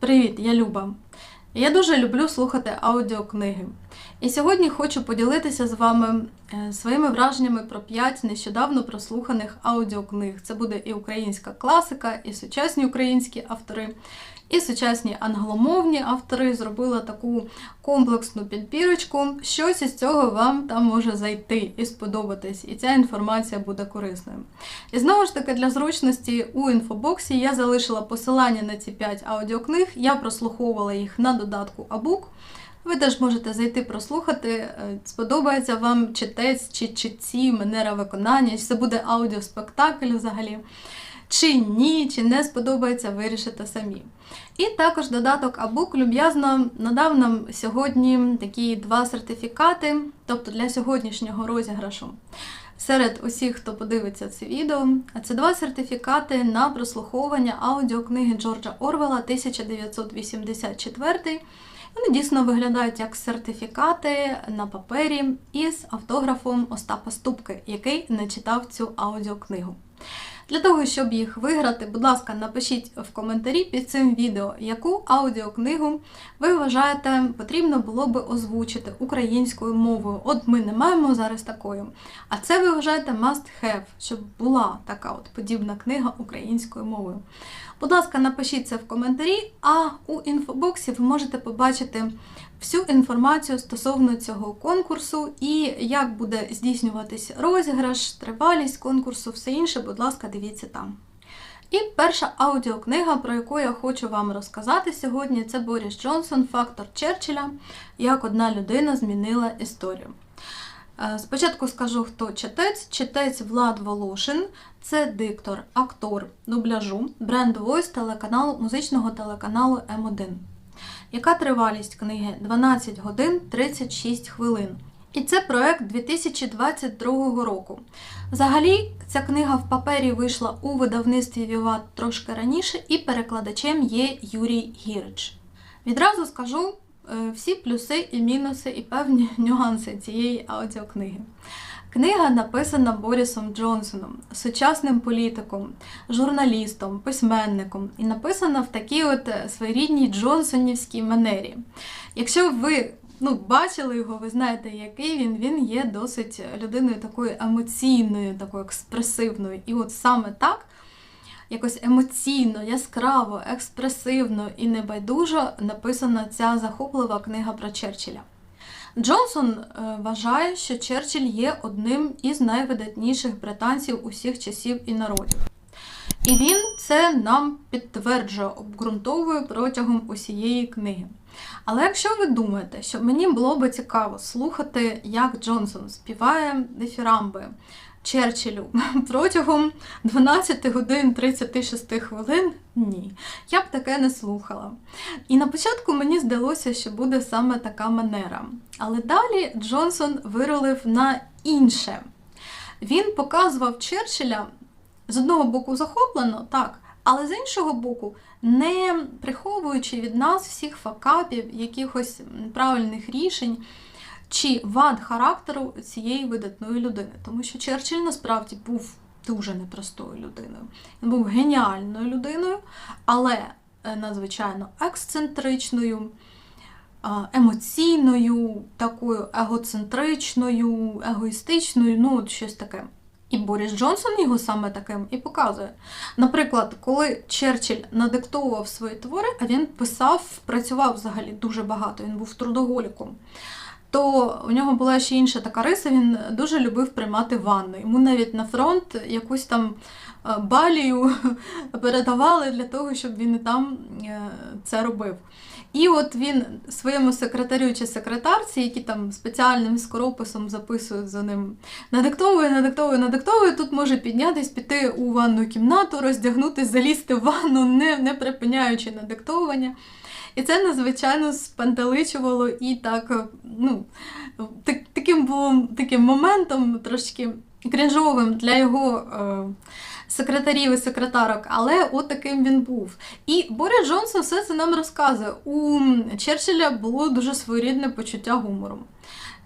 Привіт, я Люба. Я дуже люблю слухати аудіокниги. І сьогодні хочу поділитися з вами е, своїми враженнями про 5 нещодавно прослуханих аудіокниг. Це буде і українська класика, і сучасні українські автори, і сучасні англомовні автори. Зробила таку комплексну підбірочку. Щось із цього вам там може зайти і сподобатись, і ця інформація буде корисною. І знову ж таки, для зручності у інфобоксі я залишила посилання на ці 5 аудіокниг. Я прослуховувала їх на додатку Абук. Ви теж можете зайти прослухати. Е, Сподобається вам читець чи читці, манера виконання, чи це буде аудіоспектакль взагалі. Чи ні, чи не сподобається, вирішите самі. І також додаток Абук люб'язно надав нам сьогодні такі два сертифікати, тобто для сьогоднішнього розіграшу. Серед усіх, хто подивиться це відео, це два сертифікати на прослуховування аудіокниги Джорджа Орвела 1984. Вони дійсно виглядають як сертифікати на папері із автографом Остапа Ступки, який не читав цю аудіокнигу. Для того, щоб їх виграти, будь ласка, напишіть в коментарі під цим відео, яку аудіокнигу ви вважаєте потрібно було би озвучити українською мовою. От ми не маємо зараз такої. А це ви вважаєте must have, щоб була така от подібна книга українською мовою. Будь ласка, напишіть це в коментарі, а у інфобоксі ви можете побачити всю інформацію стосовно цього конкурсу і як буде здійснюватись розіграш, тривалість конкурсу, все інше, будь ласка, дивіться там. І перша аудіокнига, про яку я хочу вам розказати сьогодні, це Боріс Джонсон, Фактор Черчилля, як одна людина змінила історію. Е, Спочатку скажу, хто читець. Читець Влад Волошин, це диктор, актор дубляжу, бренд Voice телеканалу, музичного телеканалу М1. Яка тривалість книги? 12 годин 36 хвилин. І це проект 2022 року. Взагалі, ця книга в папері вийшла у видавництві Віват трошки раніше, і перекладачем є Юрій Гірич. Відразу скажу всі плюси і мінуси, і певні нюанси цієї аудіокниги. Книга написана Борісом Джонсоном, сучасним політиком, журналістом, письменником, і написана в такій от е, своєрідній Джонсонівській манері. Якщо ви ну, бачили його, ви знаєте, який він, він є досить людиною такою емоційною, такою експресивною. І от саме так, якось емоційно, яскраво, експресивно і небайдужо написана ця захоплива книга про Черчилля. Джонсон е, вважає, що Черчилль є одним із найвидатніших британців усіх часів і народів. І він це нам підтверджує, обґрунтовує протягом усієї книги. Але якщо ви думаєте, що мені було би цікаво слухати, як Джонсон співає дифірамби Черчиллю протягом 12 годин 36 хвилин, ні, я б таке не слухала. І на початку мені здалося, що буде саме така манера. Але далі Джонсон виролив на інше. Він показував Черчилля з одного боку захоплено, так, але з іншого боку, не приховуючи від нас всіх факапів, якихось правильних рішень чи вад характеру цієї видатної людини. Тому що Черчилль насправді був дуже непростою людиною. Він був геніальною людиною, але е, надзвичайно ексцентричною, емоційною, такою егоцентричною, егоїстичною, ну, от щось таке. І Борис Джонсон його саме таким і показує. Наприклад, коли Черчилль надиктовував свої твори, а він писав, працював взагалі дуже багато, він був трудоголіком. То у нього була ще інша така риса, він дуже любив приймати ванну. Йому навіть на фронт якусь там е, балію передавали для того, щоб він і там е, це робив. І от він своєму секретарю чи секретарці, які там спеціальним скорописом записують за ним, надиктовує, надиктовує, надиктовує, тут може піднятись, піти у ванну кімнату, роздягнутись, залізти в ванну, не, не припиняючи надиктовування. І це надзвичайно спантеличувало і так, ну, так, таким було таким моментом трошки крінжовим для його е, секретарів і секретарок, але от таким він був. І Борис Джонсон все це нам розказує. У Черчилля було дуже своєрідне почуття гумору.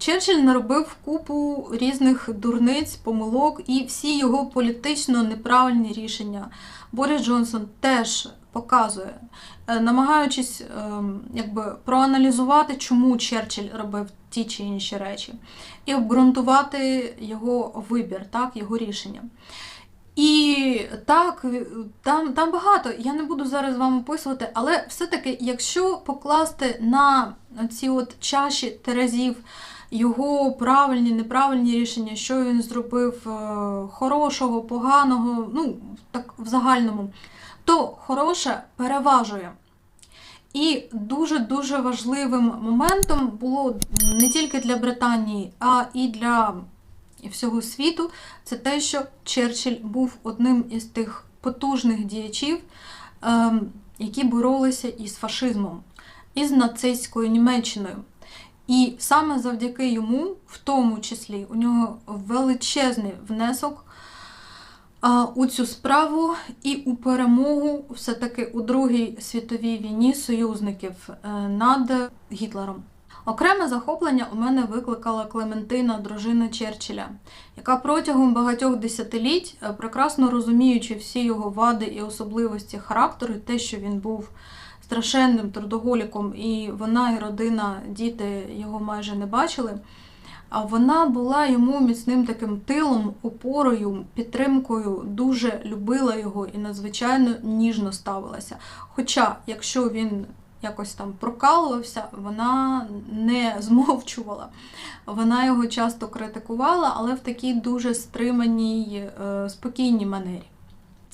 Черчилль наробив купу різних дурниць, помилок і всі його політично неправильні рішення. Борис Джонсон теж показує, е, намагаючись ем, якби проаналізувати, чому Черчилль робив ті чи інші речі, і обґрунтувати його вибір, так, його рішення. І так, там там багато, я не буду зараз вам описувати, але все-таки, якщо покласти на ці от чаші терезів його правильні, неправильні рішення, що він зробив е, хорошого, поганого, ну, так в загальному, то хороше переважує. І дуже-дуже важливим моментом було не тільки для Британії, а і для всього світу, це те, що Черчилль був одним із тих потужних діячів, ем, які боролися із фашизмом, із нацистською Німеччиною. І саме завдяки йому, в тому числі, у нього величезний внесок у цю справу і у перемогу все-таки у Другій світовій війні союзників е, над Гітлером. Окреме захоплення у мене викликала Клементина, дружина Черчилля, яка протягом багатьох десятиліть, е, прекрасно розуміючи всі його вади і особливості характеру, те, що він був страшенним трудоголіком, і вона, і родина, діти його майже не бачили. А вона була йому міцним таким тилом, опорою, підтримкою, дуже любила його і надзвичайно ніжно ставилася. Хоча, якщо він якось там прокалувався, вона не змовчувала. Вона його часто критикувала, але в такій дуже стриманій, е, спокійній манері.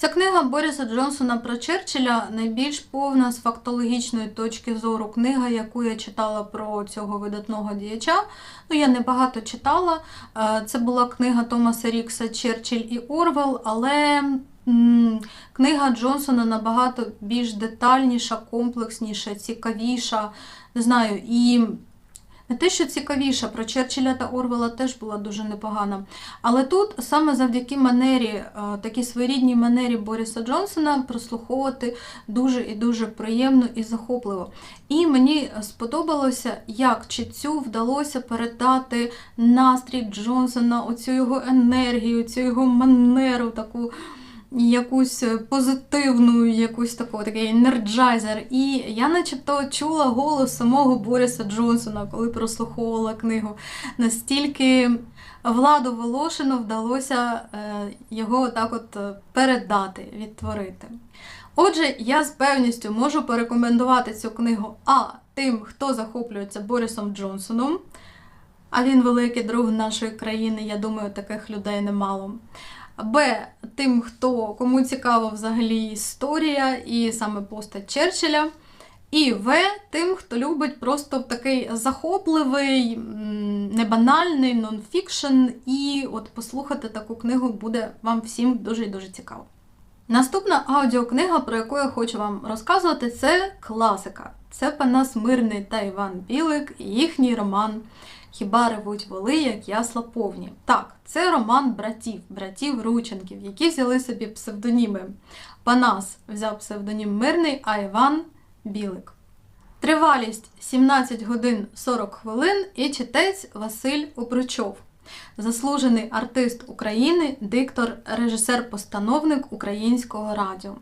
Ця книга Боріса Джонсона про Черчилля найбільш повна з фактологічної точки зору книга, яку я читала про цього видатного діяча. Ну, я не багато читала. Е, це була книга Томаса Рікса Черчилль і Орвел, але книга Джонсона набагато більш детальніша, комплексніша, цікавіша. Не знаю, і те, що цікавіша, про Черчилля та Орвела теж була дуже непогана. Але тут саме завдяки манері, е, такій своєрідній манері Боріса Джонсона прослуховувати дуже і дуже приємно і захопливо. І мені сподобалося, як читцю вдалося передати настрій Джонсона, оцю його енергію, цю його манеру таку якусь позитивну, якусь таку такий енерджайзер. І я начебто чула голос самого Бориса Джонсона, коли прослуховувала книгу. Настільки владу Волошину вдалося е, його так от е, передати, відтворити. Отже, я з певністю можу порекомендувати цю книгу А тим, хто захоплюється Борисом Джонсоном. А він великий друг нашої країни, я думаю, таких людей немало. Б. Тим, хто кому цікава взагалі історія і саме постать Черчилля. І В. Тим, хто любить просто такий захопливий, небанальний нонфікшн, і от послухати таку книгу буде вам всім дуже і дуже цікаво. Наступна аудіокнига, про яку я хочу вам розказувати, це класика. Це Панас Мирний та Іван Білик і їхній роман Хіба ревуть воли, як ясла повні. Так, це роман братів, братів Рученків, які взяли собі псевдоніми. Панас взяв псевдонім Мирний, а Іван Білик. Тривалість 17 годин 40 хвилин і читець Василь Обручов. Заслужений артист України, диктор, режисер-постановник українського радіо.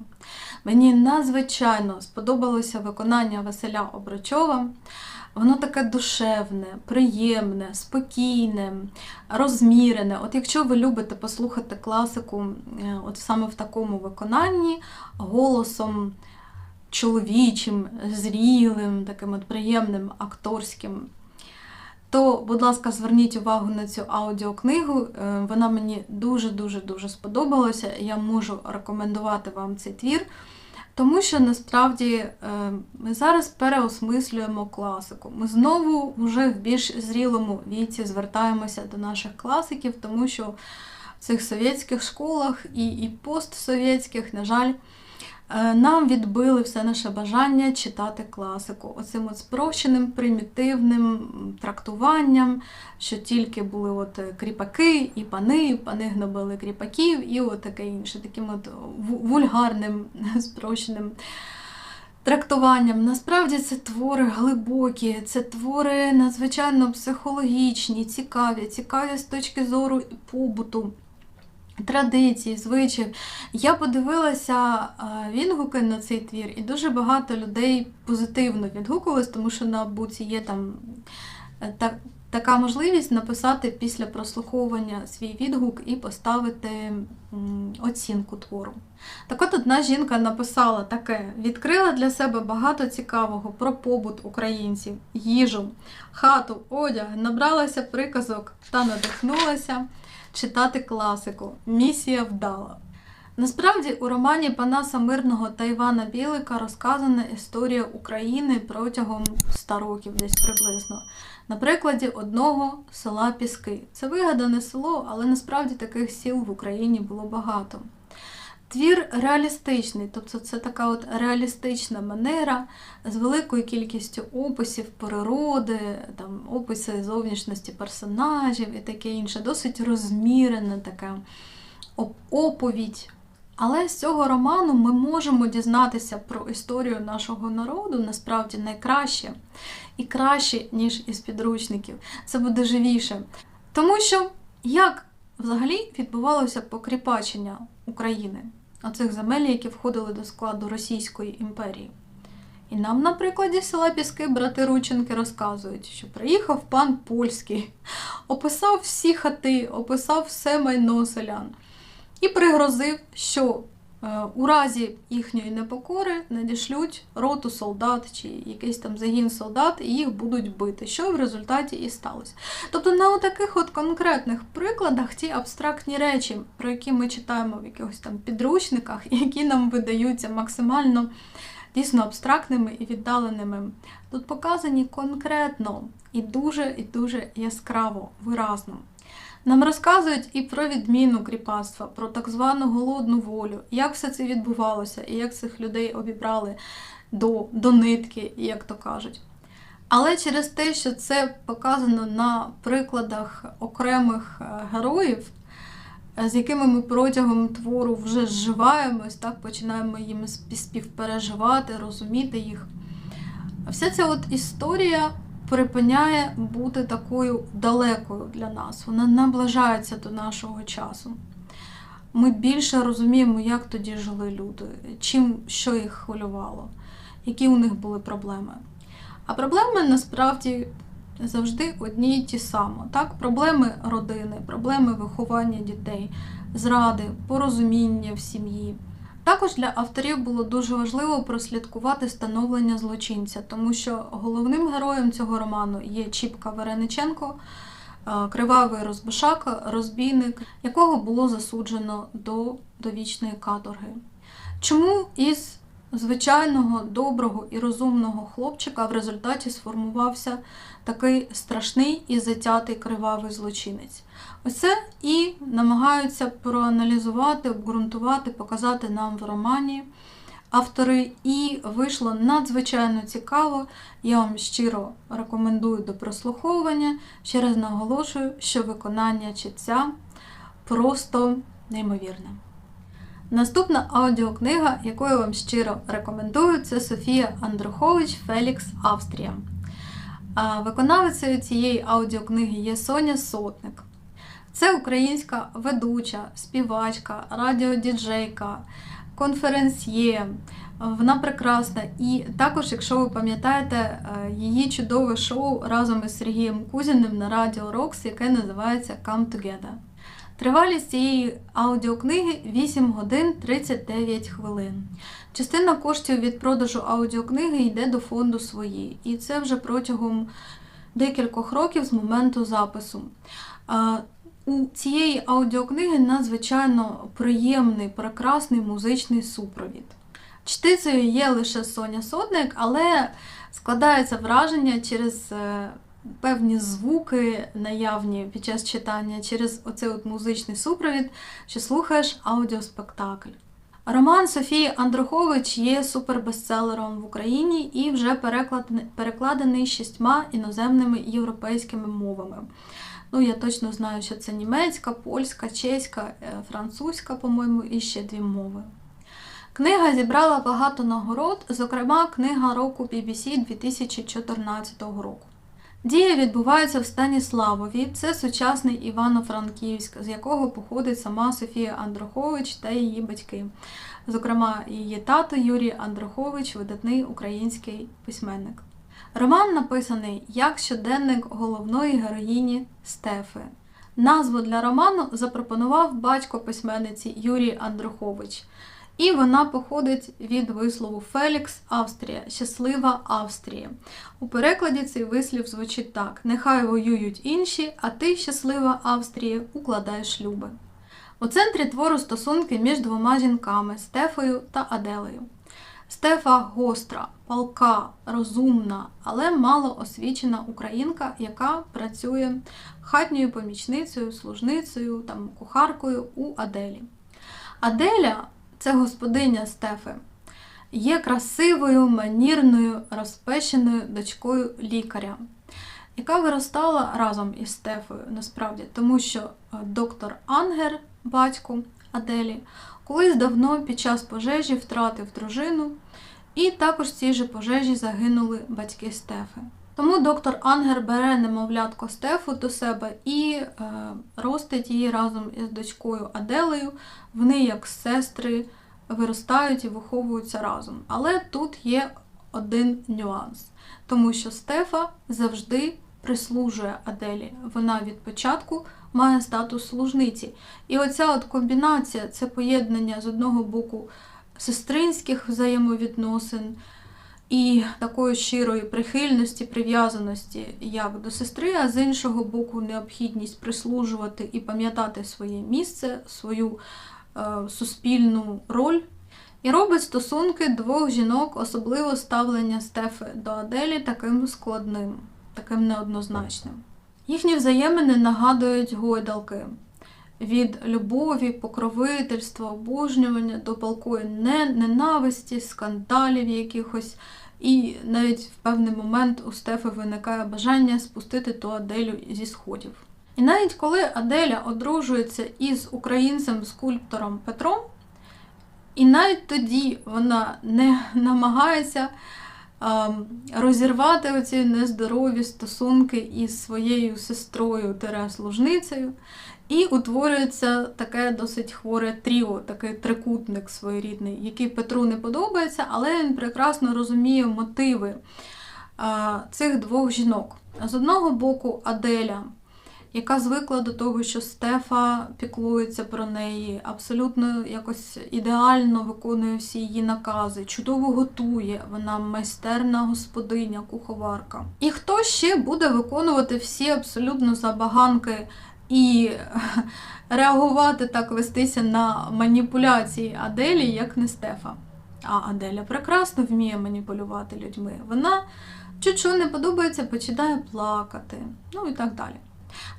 Мені надзвичайно сподобалося виконання Василя Обручова. Воно таке душевне, приємне, спокійне, розмірене. От якщо ви любите послухати класику, е, от саме в такому виконанні, голосом чоловічим, зрілим, таким от приємним акторським, то, будь ласка, зверніть увагу на цю аудіокнигу. Е, вона мені дуже-дуже дуже сподобалася. Я можу рекомендувати вам цей твір. Тому що насправді е, ми зараз переосмислюємо класику. Ми знову вже в більш зрілому віці звертаємося до наших класиків, тому що в цих совєтських школах і і постсовєтських, на жаль, нам відбили все наше бажання читати класику. Оцим от спрощеним, примітивним трактуванням, що тільки були от кріпаки і пани, пани гнобили кріпаків, і от таке інше, таким от вульгарним, спрощеним трактуванням. Насправді це твори глибокі, це твори надзвичайно психологічні, цікаві, цікаві з точки зору побуту. Традиції, звичаїв. Я подивилася е, відгуки на цей твір, і дуже багато людей позитивно відгукувалось, тому що на буці є там е, та, така можливість написати після прослуховування свій відгук і поставити оцінку твору. Так от одна жінка написала таке: відкрила для себе багато цікавого про побут українців, їжу, хату, одяг, набралася приказок та надихнулася читати класику. Місія вдала. Насправді у романі Панаса Мирного та Івана Білика розказана історія України протягом 100 років, десь приблизно. На прикладі одного села Піски. Це вигадане село, але насправді таких сіл в Україні було багато. Твір реалістичний, тобто це така от реалістична манера з великою кількістю описів природи, там, описи зовнішності персонажів і таке інше, досить розмірена така оповідь. Але з цього роману ми можемо дізнатися про історію нашого народу насправді найкраще і краще, ніж із підручників. Це буде живіше. Тому що як взагалі відбувалося покріпачення України, оцих земель, які входили до складу Російської імперії. І нам, на прикладі села Піски, брати Рученки розказують, що приїхав пан польський, описав всі хати, описав все майно селян і пригрозив, що у разі їхньої непокори надішлють роту солдат чи якийсь там загін солдат, і їх будуть бити, що в результаті і сталося. Тобто на таких от конкретних прикладах ті абстрактні речі, про які ми читаємо в якихось там підручниках, які нам видаються максимально дійсно абстрактними і віддаленими, тут показані конкретно і дуже і дуже яскраво, виразно. Нам розказують і про відміну кріпацтва, про так звану голодну волю, як все це відбувалося, і як цих людей обібрали до, до нитки, як то кажуть. Але через те, що це показано на прикладах окремих е, героїв, е, з якими ми протягом твору вже зживаємось, так починаємо їм співпереживати, розуміти їх. Вся ця от історія припиняє бути такою далекою для нас. Вона наближається до нашого часу. Ми більше розуміємо, як тоді жили люди, чим що їх хвилювало, які у них були проблеми. А проблеми насправді завжди одні й ті самі. Так? Проблеми родини, проблеми виховання дітей, зради, порозуміння в сім'ї. Також для авторів було дуже важливо прослідкувати становлення злочинця, тому що головним героєм цього роману є Чіпка Верениченко, е, кривавий розбишак, розбійник, якого було засуджено до довічної каторги. Чому із звичайного доброго і розумного хлопчика в результаті сформувався такий страшний і затятий кривавий злочинець? Оце і намагаються проаналізувати, обґрунтувати, показати нам в романі автори, і вийшло надзвичайно цікаво. Я вам щиро рекомендую до прослуховування. Ще раз наголошую, що виконання читця просто неймовірне. Наступна аудіокнига, яку я вам щиро рекомендую, це Софія Андрухович Фелікс Австрія. Виконавицею цієї аудіокниги є Соня Сотник. Це українська ведуча, співачка, радіодіджейка, конференсьє. Вона прекрасна. І також, якщо ви пам'ятаєте, е, її чудове шоу разом із Сергієм Кузіним на Радіо Рокс, яке називається Come Together. Тривалість цієї аудіокниги 8 годин 39 хвилин. Частина коштів від продажу аудіокниги йде до фонду свої. І це вже протягом декількох років з моменту запису. У цієї аудіокниги надзвичайно приємний, прекрасний музичний супровід. Чтицею є лише Соня Сотник, але складається враження через е, певні звуки, наявні під час читання, через оцей от музичний супровід, що слухаєш аудіоспектакль. Роман Софії Андрухович є супербестселером в Україні і вже перекладений шістьма іноземними європейськими мовами. Ну, я точно знаю, що це німецька, польська, чеська, е, французька, по-моєму, і ще дві мови. Книга зібрала багато нагород, зокрема, книга року BBC 2014 року. Дія відбувається в Станіславові. Це сучасний Івано-Франківськ, з якого походить сама Софія Андрухович та її батьки. Зокрема, її тато Юрій Андрухович, видатний український письменник. Роман написаний як щоденник головної героїні Стефи. Назву для роману запропонував батько письменниці Юрій Андрухович. І вона походить від вислову Фелікс Австрія, щаслива Австрія. У перекладі цей вислів звучить так: Нехай воюють інші, а ти, щаслива Австрія, укладай шлюби. У центрі твору стосунки між двома жінками Стефою та Аделею. Стефа гостра, палка, розумна, але мало освічена українка, яка працює хатньою помічницею, служницею, там, кухаркою у Аделі. Аделя це господиня Стефи, є красивою, манірною, розпещеною дочкою лікаря, яка виростала разом із Стефою, насправді, тому що е, доктор Ангер, батько Аделі, колись давно під час пожежі втратив дружину, і також в цій же пожежі загинули батьки Стефи. Тому доктор Ангер бере немовлятко Стефу до себе і е, ростить її разом із дочкою Аделею. Вони, як сестри, виростають і виховуються разом. Але тут є один нюанс, тому що Стефа завжди прислужує Аделі. Вона від початку має статус служниці. І оця от комбінація це поєднання з одного боку сестринських взаємовідносин і такої щирої прихильності, прив'язаності як до сестри, а з іншого боку, необхідність прислужувати і пам'ятати своє місце, свою е, суспільну роль. І робить стосунки двох жінок, особливо ставлення Стефи до Аделі, таким складним, таким неоднозначним. Їхні взаємини нагадують гойдалки від любові, покровительства, обожнювання до палкої ненависті, скандалів якихось. І навіть в певний момент у Стефи виникає бажання спустити ту Аделю зі сходів. І навіть коли Аделя одружується із українцем-скульптором Петром, і навіть тоді вона не намагається розірвати оці нездорові стосунки із своєю сестрою служницею і утворюється таке досить хворе тріо, такий трикутник своєрідний, який Петру не подобається, але він прекрасно розуміє мотиви цих двох жінок. З одного боку, Аделя, яка звикла до того, що Стефа піклується про неї, абсолютно якось ідеально виконує всі її накази, чудово готує, вона майстерна господиня, куховарка. І хто ще буде виконувати всі абсолютно забаганки і реагувати так, вестися на маніпуляції Аделі, як не Стефа. А Аделя прекрасно вміє маніпулювати людьми. Вона чуть що не подобається, починає плакати, ну і так далі.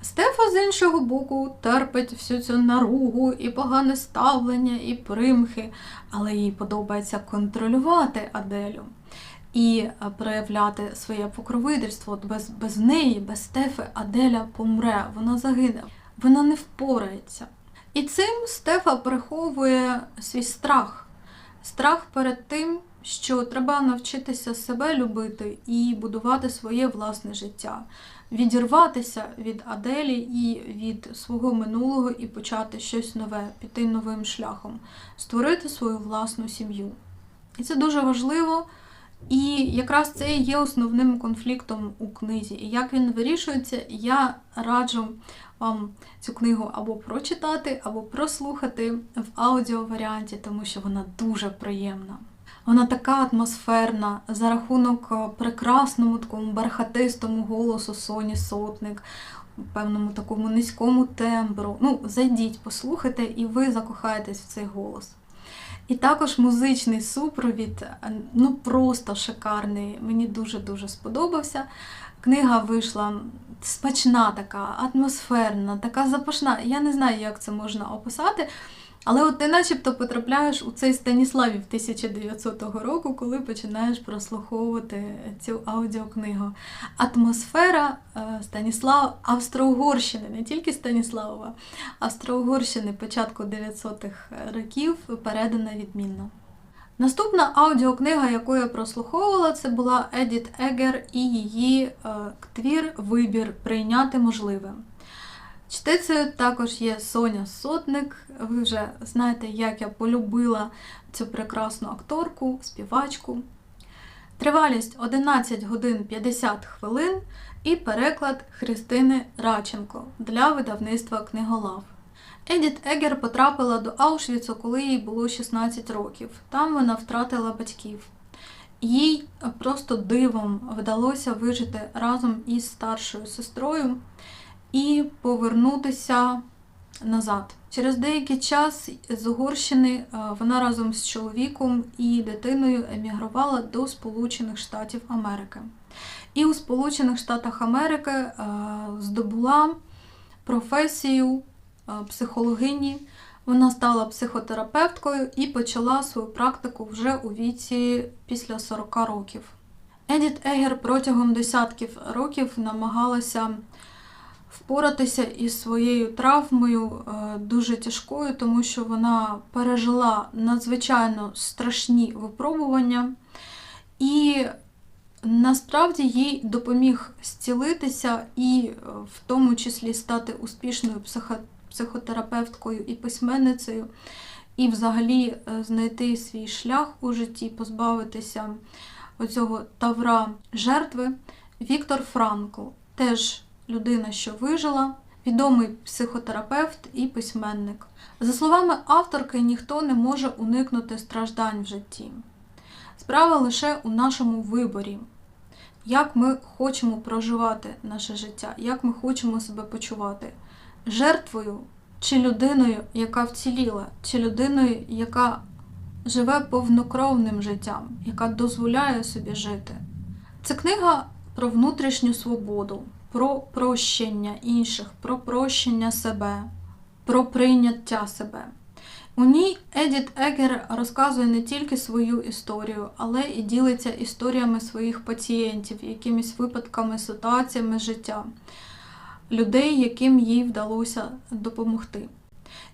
Стефа з іншого боку терпить всю цю наругу і погане ставлення, і примхи, але їй подобається контролювати Аделю і е, проявляти своє покровительство. Без, без неї, без Стефи, Аделя помре, вона загине, вона не впорається. І цим Стефа приховує свій страх, страх перед тим, що треба навчитися себе любити і будувати своє власне життя, відірватися від Аделі і від свого минулого і почати щось нове, піти новим шляхом, створити свою власну сім'ю. І це дуже важливо. І якраз це є основним конфліктом у книзі. І як він вирішується, я раджу вам цю книгу або прочитати, або прослухати в аудіоваріанті, тому що вона дуже приємна. Вона така атмосферна за рахунок е, прекрасному такому бархатистому голосу Соні Сотник, певному такому низькому тембру. Ну, зайдіть, послухайте, і ви закохаєтесь в цей голос. І також музичний супровід, е, ну просто шикарний. Мені дуже-дуже сподобався. Книга вийшла смачна, така, атмосферна, така запашна. Я не знаю, як це можна описати. Але от ти начебто потрапляєш у цей Станіславів 1900 року, коли починаєш прослуховувати цю аудіокнигу. Атмосфера е, Станіслав Австро-Угорщини, не тільки Станіславова, Австро-Угорщини початку 900-х років передана відмінно. Наступна аудіокнига, яку я прослуховувала, це була Едіт Егер і її е, твір Вибір прийняти можливе. Чтицею також є Соня Сотник. Ви вже знаєте, як я полюбила цю прекрасну акторку, співачку. Тривалість 11 годин 50 хвилин і переклад Христини Раченко для видавництва книголав. Едіт Егер потрапила до Аушвіцу, коли їй було 16 років. Там вона втратила батьків. Їй просто дивом вдалося вижити разом із старшою сестрою і повернутися назад. Через деякий час з Угорщини е, вона разом з чоловіком і дитиною емігрувала до Сполучених Штатів Америки. І у Сполучених Штатах Америки е, здобула професію е, психологині. Вона стала психотерапевткою і почала свою практику вже у віці після 40 років. Едіт Егер протягом десятків років намагалася впоратися із своєю травмою е, дуже тяжкою, тому що вона пережила надзвичайно страшні випробування, і насправді їй допоміг зцілитися і е, в тому числі стати успішною психотерапевткою і письменницею, і взагалі е, знайти свій шлях у житті, позбавитися оцього тавра жертви. Віктор Франкл теж людина, що вижила, відомий психотерапевт і письменник. За словами авторки, ніхто не може уникнути страждань в житті. Справа лише у нашому виборі, як ми хочемо проживати наше життя, як ми хочемо себе почувати жертвою чи людиною, яка вціліла, чи людиною, яка живе повнокровним життям, яка дозволяє собі жити. Це книга про внутрішню свободу, про прощення інших, про прощення себе, про прийняття себе. У ній Едіт Егер розказує не тільки свою історію, але і ділиться історіями своїх пацієнтів, якимись випадками, ситуаціями життя, людей, яким їй вдалося допомогти.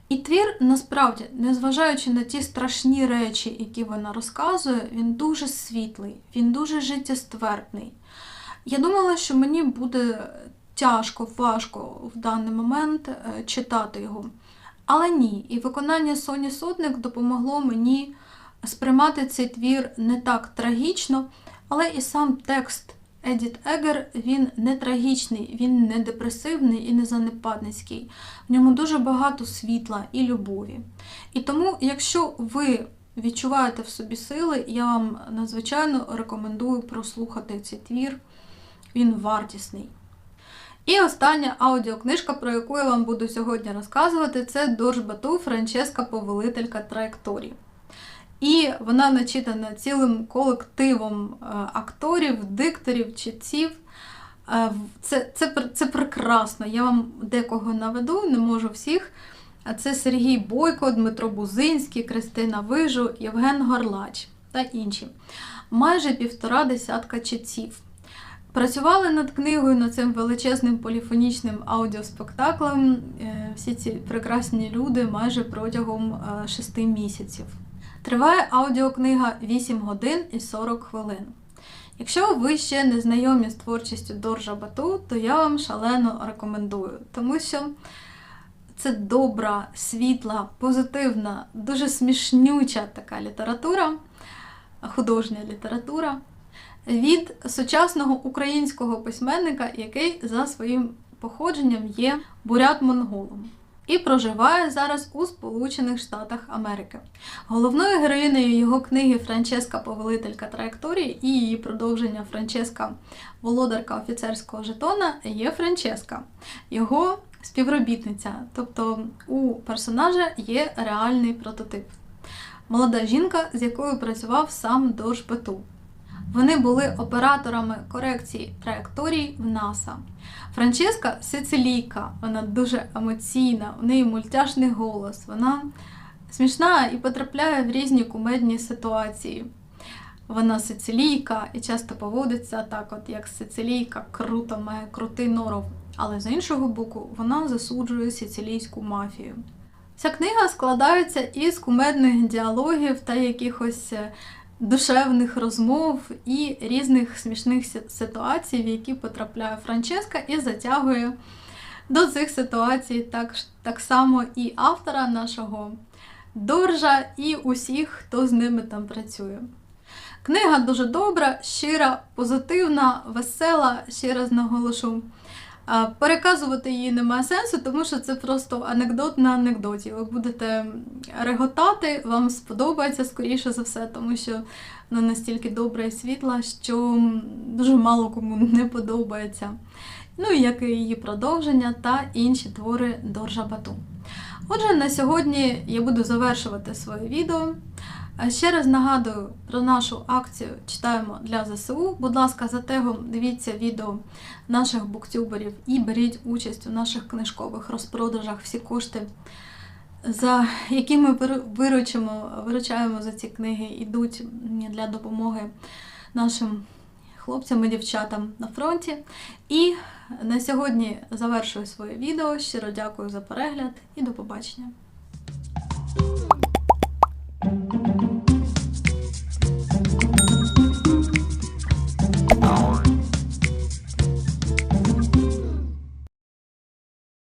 І твір, насправді, незважаючи на ті страшні речі, які вона розказує, він дуже світлий, він дуже життєствердний. Я думала, що мені буде тяжко, важко в даний момент е, читати його. Але ні, і виконання Соні Сотник допомогло мені сприймати цей твір не так трагічно, але і сам текст Едіт Егер він не трагічний, він не депресивний і не занепадницький. В ньому дуже багато світла і любові. І тому, якщо ви відчуваєте в собі сили, я вам надзвичайно рекомендую прослухати цей твір. Він вартісний. І остання аудіокнижка, про яку я вам буду сьогодні розказувати, це Дорж Бату Франческа Повелителька траєкторій. І вона начитана цілим колективом е, акторів, дикторів, читців. Е, Це, це, це прекрасно. Я вам декого наведу, не можу всіх. А Це Сергій Бойко, Дмитро Бузинський, Кристина Вижу, Євген Горлач та інші. Майже півтора десятка читців. Працювали над книгою, над цим величезним поліфонічним аудіоспектаклем е, всі ці прекрасні люди майже протягом 6 місяців. Триває аудіокнига 8 годин і 40 хвилин. Якщо ви ще не знайомі з творчістю Доржа Бату, то я вам шалено рекомендую, тому що це добра, світла, позитивна, дуже смішнюча така література, художня література від сучасного українського письменника, який за своїм походженням є бурят-монголом. І проживає зараз у Сполучених Штатах Америки. Головною героїнею його книги Франческа Повелителька траєкторії і її продовження Франческа Володарка офіцерського жетона є Франческа, його співробітниця. Тобто у персонажа є реальний прототип. Молода жінка, з якою працював сам Дорж Пету. Вони були операторами корекції траєкторій в НАСА. Франческа сицилійка, вона дуже емоційна, у неї мультяшний голос, вона смішна і потрапляє в різні кумедні ситуації. Вона сицилійка і часто поводиться так, от як сицилійка, круто, має крутий норов. Але з іншого боку, вона засуджує сицилійську мафію. Ця книга складається із кумедних діалогів та якихось е, душевних розмов і різних смішних ситуацій, в які потрапляє Франческа і затягує до цих ситуацій так, так само і автора нашого Доржа, і усіх, хто з ними там працює. Книга дуже добра, щира, позитивна, весела, ще раз наголошу. Переказувати її немає сенсу, тому що це просто анекдот на анекдоті. Ви будете реготати, вам сподобається скоріше за все, тому що вона настільки добра і світла, що дуже мало кому не подобається. Ну і як і її продовження та інші твори Доржа Бату. Отже, на сьогодні я буду завершувати своє відео. Ще раз нагадую про нашу акцію Читаємо для ЗСУ. Будь ласка, за тегом дивіться відео наших буктюберів і беріть участь у наших книжкових розпродажах. Всі кошти, за які ми виручимо, виручаємо за ці книги, йдуть для допомоги нашим хлопцям і дівчатам на фронті. І на сьогодні завершую своє відео. Щиро дякую за перегляд і до побачення.